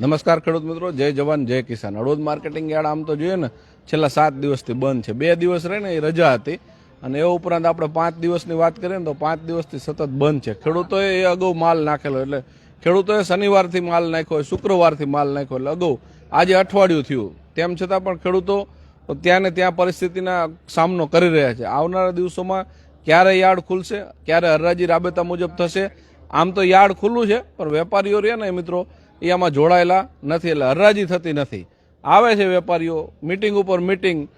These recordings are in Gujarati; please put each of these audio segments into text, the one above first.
નમસ્કાર ખેડૂત મિત્રો, જય જવાન, જય કિસાન. હળવદ માર્કેટિંગ યાર્ડ આમ તો જોઈએ ને, છેલ્લા સાત દિવસથી બંધ છે. બે દિવસ રહે ને એ રજા હતી. અને એ ઉપરાંત આપણે પાંચ દિવસની વાત કરીએ ને, તો પાંચ દિવસથી સતત બંધ છે. ખેડૂતોએ એ અગાઉ માલ નાખેલો એટલે ખેડૂતોએ શનિવારથી માલ નાખ્યો શુક્રવારથી માલ નાખ્યો એટલે અગાઉ. આજે અઠવાડિયું થયું. તેમ છતાં પણ ખેડૂતો ત્યાં ને ત્યાં પરિસ્થિતિના સામનો કરી રહ્યા છે. આવનારા દિવસોમાં ક્યારે યાર્ડ ખુલશે, ક્યારે હરરાજી રાબેતા મુજબ થશે, આમ તો યાર્ડ ખુલ્લું છે, પણ વેપારીઓ રહ્યા ને મિત્રો એ આમાં જોડાયેલા નથી એટલે હરાજી થતી નથી. આવે છે વેપારીઓ મિટિંગ ઉપર મિટિંગ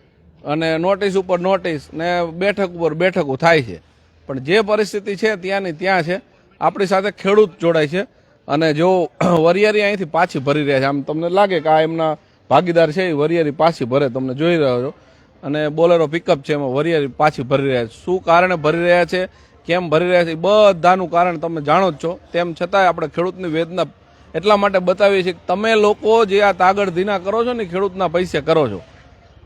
અને નોટિસ ઉપર નોટિસ ને બેઠક ઉપર બેઠકો થાય છે. પણ જે પરિસ્થિતિ છે ત્યાંની ત્યાં છે. આપણી સાથે ખેડૂત જોડાય છે અને જો વરિયારી અહીંથી પાછી ભરી રહ્યા છે. આમ તમને લાગે કે આ એમના ભાગીદાર છે, એ વરિયારી પાછી ભરે, તમને જોઈ રહ્યો છો. અને બોલેરો પિકઅપ છે એમાં વરિયારી પાછી ભરી રહ્યા છે. શું કારણે ભરી રહ્યા છે? કેમ ભરી રહ્યા છે? એ બધાનું કારણ તમે જાણો જ છો. તેમ છતાંય આપણે ખેડૂતની વેદના એટલા માટે બતાવીએ છીએ કે તમે લોકો જે આ તાગડ ધીના કરો છો ને ખેડૂતના પૈસે કરો છો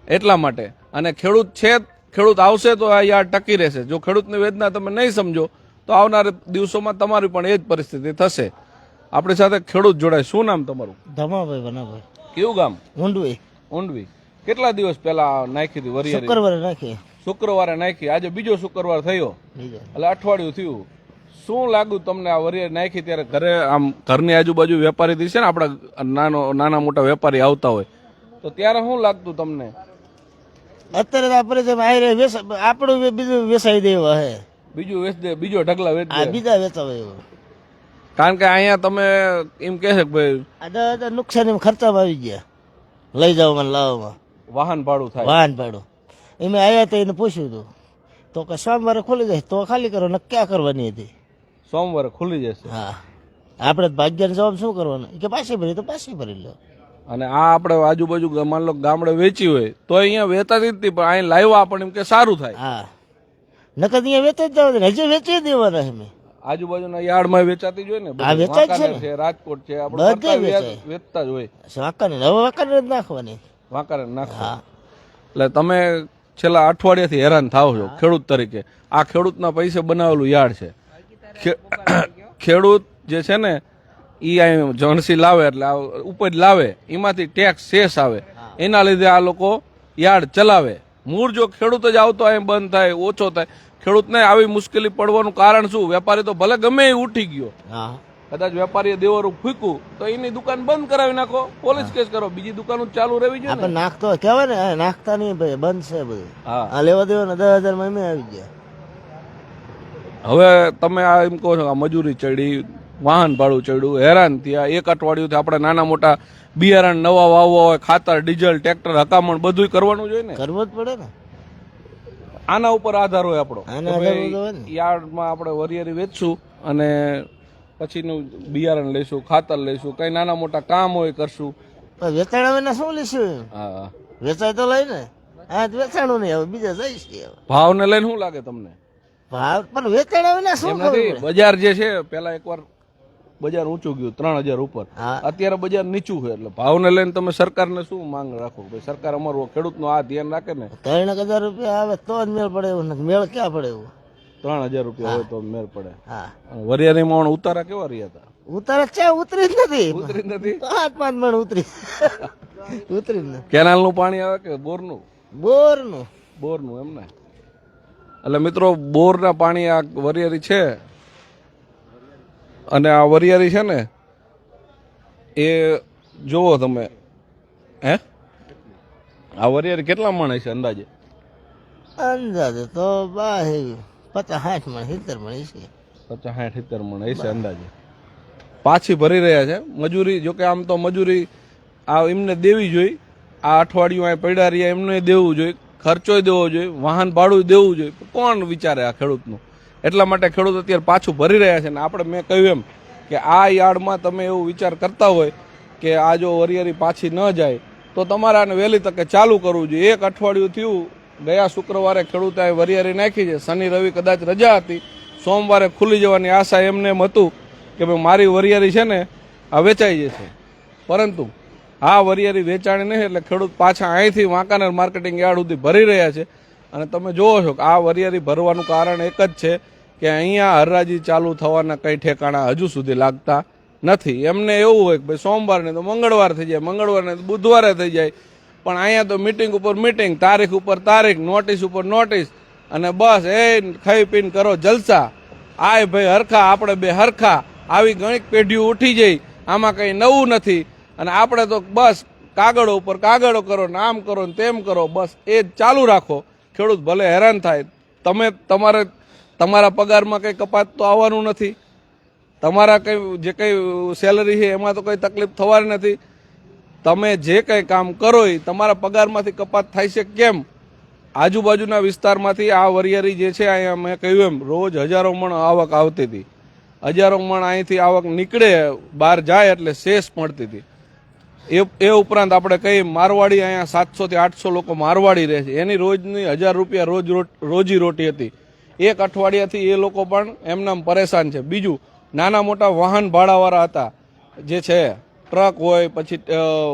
એટલા માટે. અને ખેડૂત છે ખેડૂત આવશે તો આ યાર ટકી રહેશે. જો ખેડૂતની વેદના તમે નહીં સમજો તો આવનારા દિવસોમાં તમારી પણ એ જ પરિસ્થિતિ થશે. આપણી સાથે ખેડૂત જોડાય. શું નામ તમારું? ધમાભાઈ બનાભાઈ કેવું ગામ? ઊંડવી. ઊંડવી. કેટલા દિવસ પહેલા નાખી હતી વરિયારી શુક્રવારે નાખી. શુક્રવારે નાખી. આજે બીજો શુક્રવાર થયો. એટલે અઠવાડિયું થયું. શું લાગ્યું તમને આ વરિયર નાખી ત્યારે ઘરે આમ ઘરની આજુબાજુ વેપારી છે ને આપણા નાનો નાના મોટા વેપારી આવતા હોય તો ત્યારે શું લાગતું તમને? અત્યારે તો આપણે જેમ આયરે આપણું બીજું વેસાઈ દેવા હે. બીજું વેચ દે બીજો ઢગલા વેચ દે. બીજા વેચાવે એવો. કારણ કે અહીંયા તમે એમ કહે છે કે ભાઈ નુકસાની ખર્ચામાં આવી ગયા. લઈ જવામાં લાવવામાં. વાહન ભાડું થાય. વાહન ભાડું. એમ આવ્યા તો એને પૂછ્યું હતું તો કે સોમવારે ખોલી જાય તો ખાલી કરો ને ક્યાં કરવાની હતી? સોમવારે ખુલી જશે. હા. આપણે ભાગ્યને જવાબ શું કરવાનો? કે પાછી ભરી તો પાછી ભરી લો. અને આ આપણે આજુબાજુ માન લો ગામડે વેચી હોય તો અહીંયા વેચાતી જ નથી પણ અહીં લાવ્યા પણ એમ કે સારું થાય. હા. નકર અહીંયા વેચાઈ જ જવા હજી વેચી દેવાના અમે આજુબાજુના યાર્ડમાં વેચાતી જ હોય ને આ વેચાય છે. છે રાજકોટ છે આપણે બધે. વેચતા જ હોય. વાંકાને હવે વાંકાને જ નાખવાની. વાંકાને નાખો. હા. એટલે તમે છેલ્લા અઠવાડિયાથી હેરાન થાવ છો ખેડૂત તરીકે. આ ખેડૂતના પૈસે બનાવેલું યાર્ડ છે. ખેડૂત જે છે ને ઈ અહીં જણસી લાવે એટલે ઉપજ લાવે એમાંથી ટેક્સ શેષ આવે. એના લીધે આ લોકો યાર્ડ ચલાવે. મૂળ જો ખેડૂત જ આવતો અહીં બંધ થાય ઓછો થાય. ખેડૂતને આવી મુશ્કેલી પડવાનું કારણ શું? વેપારી તો ભલે ગમે એ ઉઠી ગયો. હા. કદાચ વેપારીએ દેવરું ફૂક્યું તો એની દુકાન બંધ કરાવી નાખો. પોલીસ કેસ કરો. બીજી દુકાન ચાલુ રહેવી જોઈએ ને. નાખતો કહેવાય ને? નાખતા નહીં ભાઈ બંધ છે બધું. હા. આ લેવા દેવાના દસ હજાર મહિને અમે આવી ગયા. હવે તમે આ એમ કહો છો આ મજૂરી ચડી વાહન ભાડું ચડ્યું હેરાન થયા. એક અઠવાડિયુંથી આપણે નાના મોટા બિયારણ નવા વાવવા હોય ખાતર ડીઝલ ટ્રેક્ટર હકામણ બધું કરવાનું જોઈએ ને. કરવું જ પડે ને. આના ઉપર આધાર હોય આપણો. યાર્ડમાં આપણે વરિયરી વેચશું અને પછીનું બિયારણ લઈશું ખાતર લઈશું કઈ નાના મોટા કામ હોય કરશું. વેચાણ આવે શું લઈશું હા. વેચાય તો લઈ ને હા વેચાણું નહીં હવે બીજા જઈશ ભાવને લઈને શું લાગે તમને? ભાવ પણ વેચાણ આવે શું નથી બજાર જે છે પેલા એકવાર બજાર ઊંચું ગયું ત્રણ હજાર ઉપર. અત્યારે બજાર નીચું છે એટલે ભાવને લઈને તમે સરકારને શું માંગ રાખો? ભાઈ સરકાર અમારું ખેડૂતનું આ ધ્યાન રાખે ને? ત્રણ હજાર રૂપિયા આવે તો જ મેળ પડે એવું નથી. મેળ ક્યાં પડે એવું? ત્રણ હજાર રૂપિયા હોય તો મેળ પડે. વરિયાળીમાં ઉતારા કેવા રહ્યા હતા? ઉતારા ચા ઉતરી જ નથી. ઉતરી નથી? પાંચ પાંચ મણ ઉતરી. ઉતરી જ નથી. કેનાલનું પાણી આવે કે બોરનું? બોરનું બોરનું એમ ને? એટલે મિત્રો બોરના પાણી આ વરિયારી છે. અને આ વરિયારી છે ને એ જુઓ તમે. હે? આ વરિયારી કેટલા મણ છે અંદાજે? અંદાજે તો પચાસ સાઠ મણ સિત્તેર મણ છે પચાસ સાઠ સિત્તેર મણ હશે અંદાજે. પાછી ભરી રહ્યા છે. મજૂરી જોકે આમ તો મજૂરી આ એમને દેવી જોઈએ આ અઠવાડિયું અહીં પડ્યા રહ્યા એમને દેવું જોઈએ ખર્ચોય દેવો જોઈએ, વાહન ભાડું દેવું જોઈએ. કોણ વિચારે આ ખેડૂતનું? એટલા માટે ખેડૂત અત્યારે પાછું ભરી રહ્યા છે ને આપણે મેં કહ્યું એમ કે આ યાર્ડમાં તમે એવું વિચાર કરતા હોય કે આ જો વરિયારી પાછી ન જાય, તો તમારે આને વહેલી તકે ચાલુ કરવું જોઈએ. એક અઠવાડિયું થયું, ગયા શુક્રવારે ખેડૂતે વરિયારી નાખી છે. શનિ, રવિ કદાચ રજા હતી. સોમવારે ખુલી જવાની આશા એમને એમ હતું કે ભાઈ મારી વરિયારી છે ને આ વેચાઈ જશે. પરંતુ આ વરિયારી વેચાણી નહીં, એટલે ખેડૂત પાછા અહીંથી વાંકાનેર માર્કેટિંગ યાર્ડ સુધી ભરી રહ્યા છે. અને તમે જોવો છો કે આ વરિયારી ભરવાનું કારણ એક જ છે કે અહીંયા હરાજી ચાલુ થવાના કંઈ ઠેકાણા હજુ સુધી લાગતા નથી. એમને એવું હોય કે ભાઈ સોમવારને તો મંગળવાર થઈ જાય, મંગળવારને તો બુધવારે થઈ જાય. પણ અહીંયા તો મિટિંગ ઉપર મિટિંગ તારીખ ઉપર તારીખ નોટિસ ઉપર નોટિસ અને બસ એ ખાઈ પીને કરો જલસા. આય ભાઈ હરખા, આપણે બે હરખા. આવી ઘણી પેઢીઓ ઉઠી જઈ આમાં કંઈ નવું નથી. અને આપણે તો બસ કાગળો ઉપર કાગળો કરો ને આમ કરો ને તેમ કરો, બસ એ જ ચાલુ રાખો. ખેડૂત ભલે હેરાન થાય, તમે તમારે, તમારા પગારમાં કંઈ કપાત તો આવવાનું નથી. તમારા કંઈ, જે કંઈ સેલરી છે એમાં તો કંઈ તકલીફ થવાની નથી. તમે જે કંઈ કામ કરો એ તમારા પગારમાંથી કપાત થાય છે કેમ? આજુબાજુના વિસ્તારમાંથી આ વરિયારી જે છે, અહીંયા મેં કહ્યું એમ, રોજ હજારો મણ આવક આવતી હતી. હજારો મણ અહીંથી આવક નીકળે, બહાર જાય એટલે શેષ મળતી હતી. એ એ ઉપરાંત આપણે કહીએ મારવાડી અહીંયા સાતસો થી આઠસો લોકો મારવાડી રહે છે. એની રોજની હજાર રૂપિયા રોજ રોજી રોટી હતી. એક અઠવાડિયાથી એ લોકો પણ એમનામ પરેશાન છે. બીજું, નાના મોટા વાહન ભાડાવાળા હતા. જે છે, ટ્રક હોય, પછી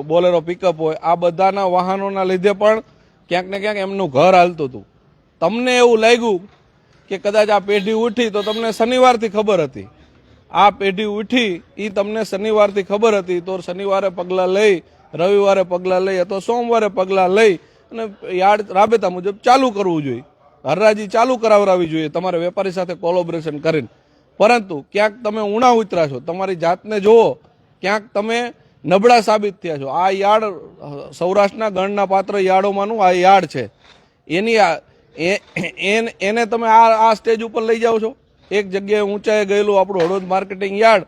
બોલેરો પિકઅપ હોય, આ બધાના વાહનોના લીધે પણ ક્યાંક ને ક્યાંક એમનું ઘર હાલતું હતું. તમને એવું લાગ્યું કે કદાચ આ પેઢી ઉઠી તો તમને શનિવારથી ખબર હતી. આ પેઢી ઉઠી એ તમને શનિવારથી ખબર હતી, તો શનિવારે પગલાં લઈ, રવિવારે પગલાં લઈ અથવા સોમવારે પગલાં લઈ અને યાર્ડ રાબેતા મુજબ ચાલુ કરવું જોઈએ. હરરાજી ચાલુ કરાવરાવી જોઈએ, તમારે વેપારી સાથે કોલોબરેશન કરીને. પરંતુ ક્યાંક તમે ઉણા ઉતરા છો, તમારી જાતને જુઓ, ક્યાંક તમે નબળા સાબિત થયા છો. આ યાર્ડ સૌરાષ્ટ્રના ગણના પાત્ર યાર્ડોમાંનું આ યાર્ડ છે. એની એને તમે આ આ સ્ટેજ ઉપર લઈ જાઓ છો? એક જગ્યાએ ઊંચાએ ગયેલું આપણું હળવદ માર્કેટિંગ યાર્ડ,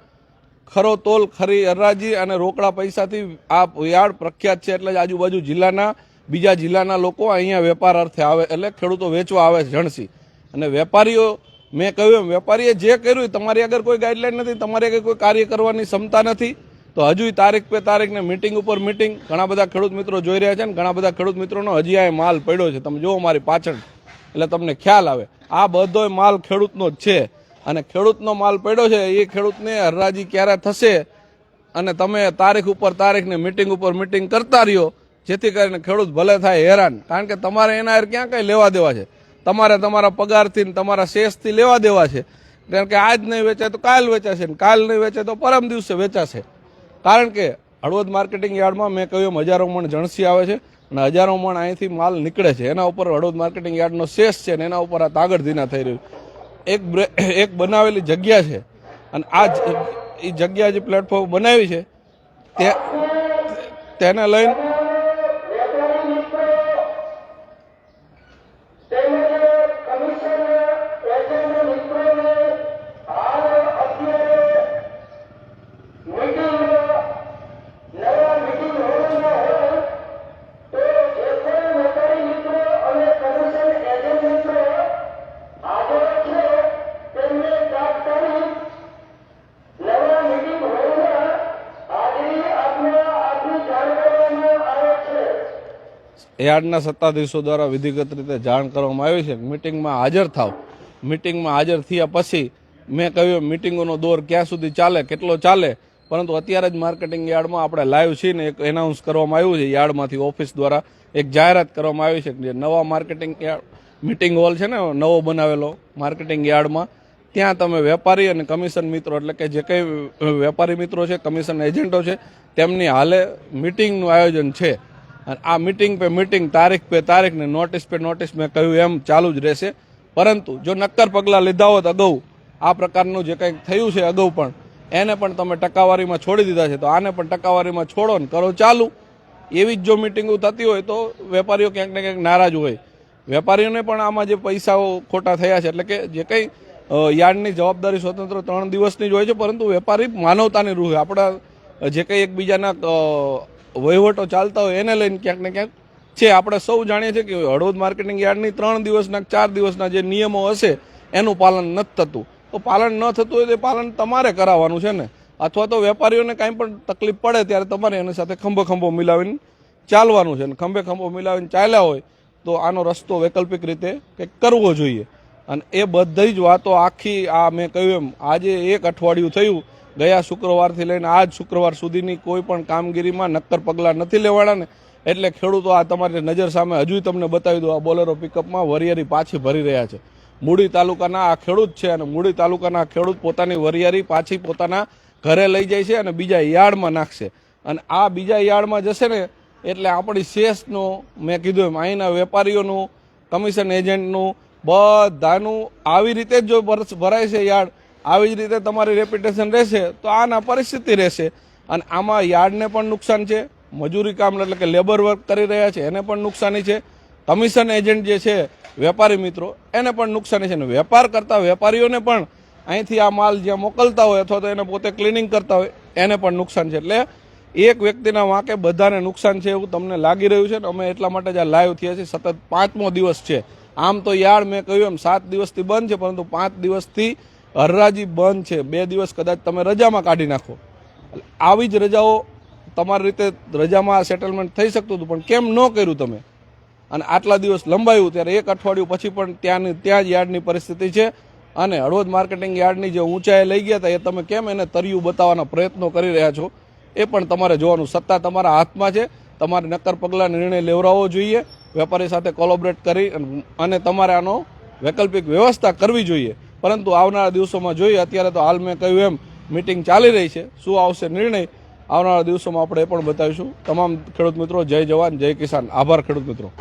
ખરો તોલ, ખરી હરાજી અને રોકડા પૈસાથી આ યાર્ડ પ્રખ્યાત છે એટલે આજુબાજુ જિલ્લાના, બીજા જિલ્લાના લોકો અહીંયા વેપાર અર્થે આવે, એટલે ખેડૂતો વેચવા આવે જણસી. અને વેપારીઓ, મેં કહ્યું એમ, વેપારીએ જે કર્યું તમારી આગળ કોઈ ગાઈડલાઈન નથી, તમારી આગળ કોઈ કાર્ય કરવાની ક્ષમતા નથી. તો હજુ તારીખ પે તારીખને મિટિંગ ઉપર મિટિંગ, ઘણા બધા ખેડૂત મિત્રો જોઈ રહ્યા છે ને, ઘણા બધા ખેડૂત મિત્રોનો હજી આ માલ પડ્યો છે. તમે જુઓ મારી પાછળ, એટલે તમને ખ્યાલ આવે. આ બધો માલ ખેડૂતનો જ છે. અને ખેડૂતનો માલ પડ્યો છે, એ ખેડૂતને હરરાજી ક્યારે થશે? અને તમે તારીખ ઉપર તારીખને મિટિંગ ઉપર મિટિંગ કરતા રહ્યો, જેથી કરીને ખેડૂત ભલે થાય હેરાન. કારણ કે તમારે એના ક્યાં કંઈ લેવા દેવા છે? તમારે તમારા પગારથી ને તમારા શેષથી લેવા દેવા છે. કારણ કે આજ નહીં વેચાય તો કાલ વેચાશે ને, કાલ નહીં વેચાય તો પરમ દિવસે વેચાશે. કારણ કે હળવદ માર્કેટિંગ યાર્ડમાં મેં કહ્યું હજારો મણ જણસી આવે છે. અને હજારો મણ અહીંથી માલ નીકળે છે. એના ઉપર હળવદ માર્કેટિંગ યાર્ડનો શેષ છે ને એના ઉપર આ તાગડ ધીના થઈ રહ્યું. એક એક બનાવેલી જગ્યા છે. અને આ એ જગ્યા જે પ્લેટફોર્મ બનાવી છે, તે, તેને લઈને યાર્ડના સત્તાધીશો દ્વારા વિધિગત રીતે જાણ કરવામાં આવી છે. મિટિંગમાં હાજર થાવ. મિટિંગમાં હાજર થયા પછી મેં કહ્યું, મિટિંગોનો દોર ક્યાં સુધી ચાલે? કેટલો ચાલે? પરંતુ અત્યારે જ માર્કેટિંગ યાર્ડમાં આપણે લાઈવ છીએ ને એક એનાઉન્સ કરવામાં આવ્યું છે. યાર્ડમાંથી ઓફિસ દ્વારા એક જાહેરાત કરવામાં આવી છે જે નવા માર્કેટિંગ મિટિંગ હોલ છે ને, નવો બનાવેલો માર્કેટિંગ યાર્ડમાં. ત્યાં તમે વેપારી અને કમિશન મિત્રો, એટલે કે જે કંઈ વેપારી મિત્રો છે, કમિશન એજન્ટો છે, તેમની હાલે મિટિંગનું આયોજન છે. આ મિટિંગ પે મિટિંગ તારીખ પે તારીખ ને નોટિસ પે નોટિસ મેં કહ્યું એમ ચાલુ જ રહેશે. પરંતુ જો નક્કર પગલાં લીધા હોત અગાઉ, આ પ્રકારનું જે કંઈક થયું છે અગાઉ પણ, એને પણ તમે ટકાવારીમાં છોડી દીધા છે, તો આને પણ ટકાવારીમાં છોડો ને કરો ચાલુ. એવી જ જો મિટિંગો થતી હોય તો વેપારીઓ ક્યાંક ને ક્યાંક નારાજ હોય. વેપારીઓને પણ આમાં જે પૈસાઓ ખોટા થયા છે, એટલે કે જે કંઈ યાર્ડની જવાબદારી સ્વતંત્ર ત્રણ દિવસની જ હોય છે, પરંતુ વેપારી માનવતાની રૂહ. આપણા જે કંઈ એકબીજાના વહીવટો ચાલતા હોય એને લઈને ક્યાંક ને ક્યાંક છે. આપણે સૌ જાણીએ છીએ કે હળવદ માર્કેટિંગ યાર્ડની ત્રણ દિવસના ચાર દિવસના જે નિયમો હશે, એનું પાલન નથી થતું. તો પાલન ન થતું હોય તો પાલન તમારે કરાવવાનું છે ને. અથવા તો વેપારીઓને કાંઈ પણ તકલીફ પડે ત્યારે તમારે એની સાથે ખંભો ખંભો મિલાવીને ચાલવાનું છે. અને ખંભે ખંભો મિલાવીને ચાલ્યા હોય તો આનો રસ્તો વૈકલ્પિક રીતે કંઈક કરવો જોઈએ. અને એ બધી જ વાતો આખી આ મેં કહ્યું એમ, આજે એક અઠવાડિયું થયું ગયા શુક્રવારથી લઈને આજ શુક્રવાર સુધીની કોઈ પણ કામગીરીમાં નક્કર પગલાં નથી લેવાના ને એટલે ખેડૂતો આ તમારી નજર સામે હજુ તમને બતાવી દો આ બોલેરો પિકઅપમાં વરિયારી પાછી ભરી રહ્યા છે. મૂડી તાલુકાના આ ખેડૂત છે અને મૂડી તાલુકાના ખેડૂત પોતાની વરિયારી પાછી પોતાના ઘરે લઈ જાય છે અને બીજા યાર્ડમાં નાખશે. અને આ બીજા યાર્ડમાં જશે ને, એટલે આપણી શેષનું, મેં કીધું એમ, અહીંના વેપારીઓનું, કમિશન એજન્ટનું, બધાનું આવી રીતે જ જો ભર- ભરાય છે યાર્ડ આવી જ રીતે તમારી રેપ્યુટેશન રહેશે, તો આના પરિસ્થિતિ રહેશે. અને આમાં યાર્ડને પણ નુકસાન છે, મજૂરી કામ એટલે કે લેબર વર્ક કરી રહ્યા છે, એને પણ નુકસાની છે. કમિશન એજન્ટ જે છે, વેપારી મિત્રો, એને પણ નુકસાની છે. અને વેપાર કરતા વેપારીઓને પણ અહીંથી આ માલ જ્યાં મોકલતા હોય અથવા તો એને પોતે ક્લિનિંગ કરતા હોય, એને પણ નુકસાન છે. એટલે એક વ્યક્તિના વાંકે બધાને નુકસાન છે એવું તમને લાગી રહ્યું છે ને અમે એટલા માટે જ આ લાઈવ થયા છીએ. સતત પાંચમો દિવસ છે. આમ તો યાર્ડ મેં કહ્યું એમ, સાત દિવસથી બંધ છે, પરંતુ પાંચ દિવસથી હરરાજી બંધ છે. બે દિવસ કદાચ તમે રજામાં કાઢી નાખો. આવી જ રજાઓ તમારી રીતે રજામાં સેટલમેન્ટ થઈ શકતું હતું, પણ કેમ ન કર્યું તમે? અને આટલા દિવસ લંબાયું ત્યારે એક અઠવાડિયું પછી પણ ત્યાંની ત્યાં જ યાર્ડની પરિસ્થિતિ છે. અને હળવદ માર્કેટિંગ યાર્ડની જે ઊંચાઈ લઈ ગયા હતા, એ તમે કેમ એને તર્યું બતાવવાના પ્રયત્નો કરી રહ્યા છો? એ પણ તમારે જોવાનું. સત્તા તમારા હાથમાં છે. તમારે નક્કર પગલાં નિર્ણય લેવડાવવો જોઈએ. વેપારી સાથે કોલોબરેટ કરી અને- તમારે આનો વૈકલ્પિક વ્યવસ્થા કરવી જોઈએ. પરંતુ આવનારા દિવસોમાં જોઈએ, અત્યારે તો હાલ મેં કહ્યું એમ મિટિંગ ચાલી રહી છે. શું આવશે નિર્ણય? આવનારા દિવસોમાં આપણે એ પણ બતાવીશું. તમામ ખેડૂત મિત્રો, જય જવાન, જય કિસાન. આભાર ખેડૂત મિત્રો.